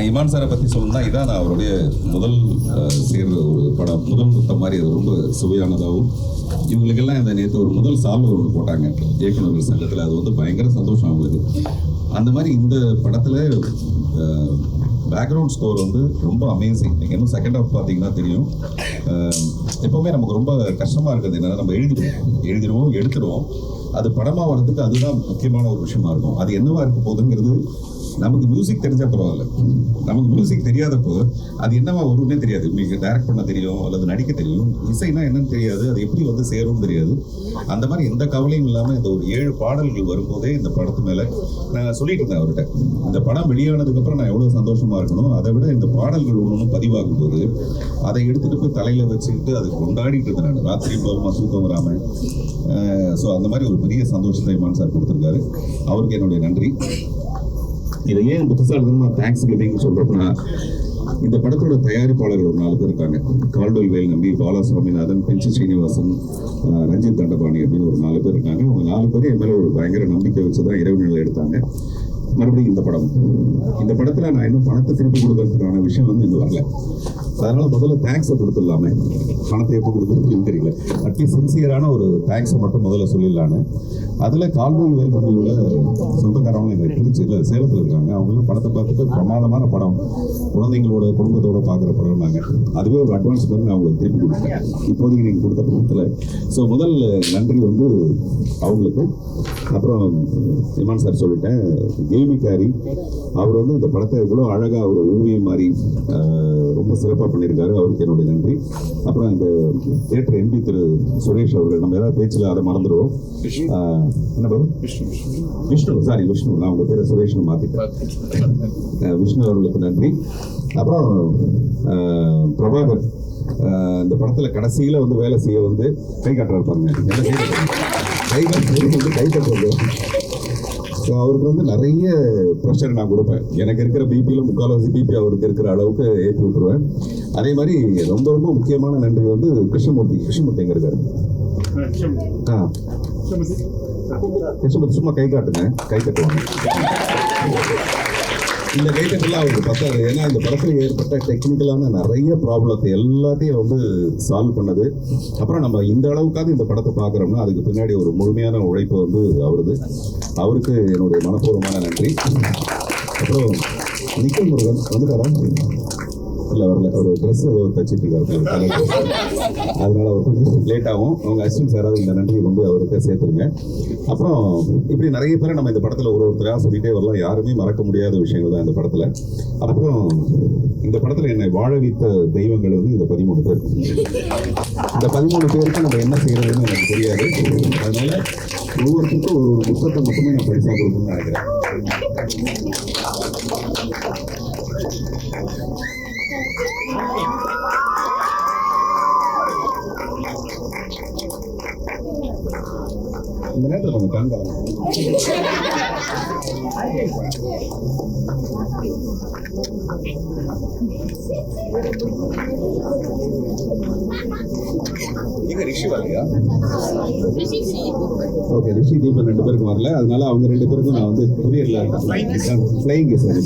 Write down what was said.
நான் இமான் சாரை பற்றி சொல்லணும்னா இதான் நான் அவருடைய முதல் சேர்ந்த ஒரு படம். முதல் முத்தம் மாதிரி அது ரொம்ப சுவையானதாகவும் இவங்களுக்கெல்லாம் இந்த நேற்று ஒரு முதல் சால்வை ஒன்று போட்டாங்க. இயக்குநர்கள் சங்கத்தில் அது வந்து பயங்கர சந்தோஷம் அவங்களுக்கு. அந்த மாதிரி இந்த படத்தில் பேக்ரவுண்ட் ஸ்கோர் வந்து ரொம்ப அமேசிங் நீங்கள் இன்னும் செகண்ட் ஹாஃப் பார்த்தீங்கன்னா தெரியும். எப்போவுமே நமக்கு ரொம்ப கஷ்டமாக இருக்குது என்னென்னா நம்ம எழுதிடுவோம். எழுதிடுவோம் எடுத்துடுவோம். அது படமாக வர்றதுக்கு அதுதான் முக்கியமான ஒரு விஷயமா இருக்கும். அது என்னவா இருக்க போகுதுங்கிறது நமக்கு மியூசிக் தெரிஞ்சா பரவாயில்ல. நமக்கு மியூசிக் தெரியாதப்போ அது என்னவா வரும்னே தெரியாது. உங்களுக்கு டைரக்ட் பண்ண தெரியும் அல்லது நடிக்க தெரியும். இசைனா என்னன்னு தெரியாது. அது எப்படி வந்து சேரும்னு தெரியாது. அந்த மாதிரி எந்த கவலையும் இல்லாமல் இந்த ஒரு ஏழு பாடல்கள் வரும்போதே இந்த படத்து மேலே நான் சொல்லிட்டு இருந்தேன் அவர்கிட்ட. இந்த படம் வெளியானதுக்கப்புறம் நான் எவ்வளோ சந்தோஷமா இருக்கணும் அதை விட இந்த பாடல்கள் ஒன்று ஒன்று பதிவாகும் போது அதை எடுத்துட்டு போய் தலையில வச்சுக்கிட்டு அது கொண்டாடிட்டு இருந்தேன் நான். ராத்திரி போகமா தூக்கம் வராம. ஸோ அந்த மாதிரி ஒரு பெரிய சந்தோஷத்தை மான் சார் கொடுத்துருக்காரு. அவருக்கு என்னுடைய நன்றி. இதை ஏன் புத்தசாலிதனமா தேங்க்ஸ் கிவிங் சொல்றோம்னா இந்த படத்தோட தயாரிப்பாளர்கள் ஒரு நாலு பேர் இருக்காங்க. கால்டோல் வேல் நம்பி பாலா சுவாமிநாதன் பெஞ்சு ஸ்ரீனிவாசன் ரஞ்சித் தண்டபாணி அப்படின்னு ஒரு நாலு பேர் இருக்காங்க. அவங்க நாலு பேர் என் மேலே ஒரு பயங்கர நம்பிக்கை வச்சு தான் இரவு நிலை எடுத்தாங்க. மறுபடியும் இந்த படம். இந்த படத்தில் நான் இன்னும் பணத்தை திருப்பி கொடுக்கறதுக்கான விஷயம் வந்து இன்னும் வரல. அதனால முதல்ல தேங்க்ஸை கொடுத்துடலாமே. பணத்தை எப்போ கொடுக்கறதுன்னு தெரியல. அட்லீஸ்ட் சின்சியரான ஒரு தேங்க்ஸை மட்டும் முதல்ல சொல்லிடலான்னு. அதில் கால்வல் உள்ள சொந்தக்காரவங்க எங்கள் திருச்சியில் சேலத்தில் இருக்காங்க. அவங்களும் படத்தை பார்த்துட்டு பிரமாதமான படம் குழந்தைங்களோட குடும்பத்தோட பார்க்குற படம் நாங்கள் அதுவே ஒரு அட்வான்ஸ் பண்ணி நான் அவங்களுக்கு திருப்பி கொடுத்தேன் இப்போதைக்கு நீங்கள் கொடுத்த படத்தில். ஸோ முதல் நன்றி வந்து அவங்களுக்கு. அப்புறம் இமான் சார் சொல்லிட்டேன் கேமிக்காரி அவர் வந்து இந்த படத்தை இவ்வளோ அழகாக ஒரு ஓவியம் மாதிரி ரொம்ப சிறப்பாக பண்ணியிருக்காரு. அவருக்கு என்னுடைய நன்றி. அப்புறம் இந்த தேட்டர் எம்பி திரு சுரேஷ் அவர்கள் நம்ம ஏதாவது பேச்சில் அதை மறந்துடுவோம். என்ன பாரு விஷ்ணு சாரி விஷ்ணு நான் உங்கள் பேரை சுரேஷ்னு மாற்றிட்டேன் விஷ்ணு அவர்களுக்கு நன்றி. அப்புறம் பிரபாகர் இந்த படத்துல கடைசியில வந்து வேலை செய்ய வந்து கை காட்டுறாரு பாருங்க? கை காட்டுறது வந்து கை கட்டுறது ஸோ அவருக்கு வந்து நிறைய ப்ரெஷர் நான் கொடுப்பேன். எனக்கு இருக்கிற பிபியில் முக்கால்வாசி பிபி அவருக்கு இருக்கிற அளவுக்கு ஏற்றி விட்டுருவேன். அதே மாதிரி ரொம்ப ரொம்ப முக்கியமான நன்றி வந்து கிருஷ்ணமூர்த்தி. கிருஷ்ணமூர்த்தி எங்க இருக்காரு? ஆ. கிருஷ்ணமூர்த்தி சும்மா கை காட்டுங்க. கை கட்டுவாங்க. இந்த கைத்தட்டெல்லாம் அவருக்கு பத்தாது. ஏன்னா இந்த படத்தில் ஏற்பட்ட டெக்னிக்கலான நிறைய ப்ராப்ளத்தை எல்லாத்தையும் வந்து சால்வ் பண்ணது. அப்புறம் நம்ம இந்த அளவுக்காக இந்த படத்தை பார்க்குறோம்னா அதுக்கு பின்னாடி ஒரு முழுமையான உழைப்பு வந்து அவருது. அவருக்கு என்னுடைய மனப்பூர்வமான நன்றி. அப்புறம் நிக்கல் முருகன் வந்துட்டாரா? இல்லை வரல ஒரு ட்ரெஸ் தச்சுட்டு இருக்காரு. அதனால அவர் கொஞ்சம் லேட் ஆகும். அவங்க அசிஸ்டன்ஸ் யாராவது இந்த நன்றியை கொண்டு அவருக்கு சேர்த்துருங்க. அப்புறம் இப்படி நிறைய பேரை நம்ம இந்த படத்தில் ஒரு ஒருத்தராக சொல்லிட்டே வரலாம். யாருமே மறக்க முடியாத விஷயங்கள் தான் இந்த படத்தில். அப்புறம் இந்த படத்தில் என்னை வாழ வைத்த தெய்வங்கள் வந்து இந்த பதிமூணு பேர். இந்த பதிமூணு பேருக்கு நம்ம என்ன செய்யறதுன்னு எனக்கு தெரியாது. அதனால ஒவ்வொருத்தருக்கும் ஒரு ஒரு புத்தகத்தை மட்டுமே நான் பரிசாக கொடுக்கணும்னு நினைக்கிறேன். இந்த நேரத்தில் கொஞ்சம் கண்காலம் எங்க ரிஷி வரலையா? ஓகே ரிஷி தீபன் ரெண்டு பேருக்கும் வரல. அதனால அவங்க ரெண்டு பேருக்கும் நான் வந்து கொரியர்ல ஃப்ளைங் சார்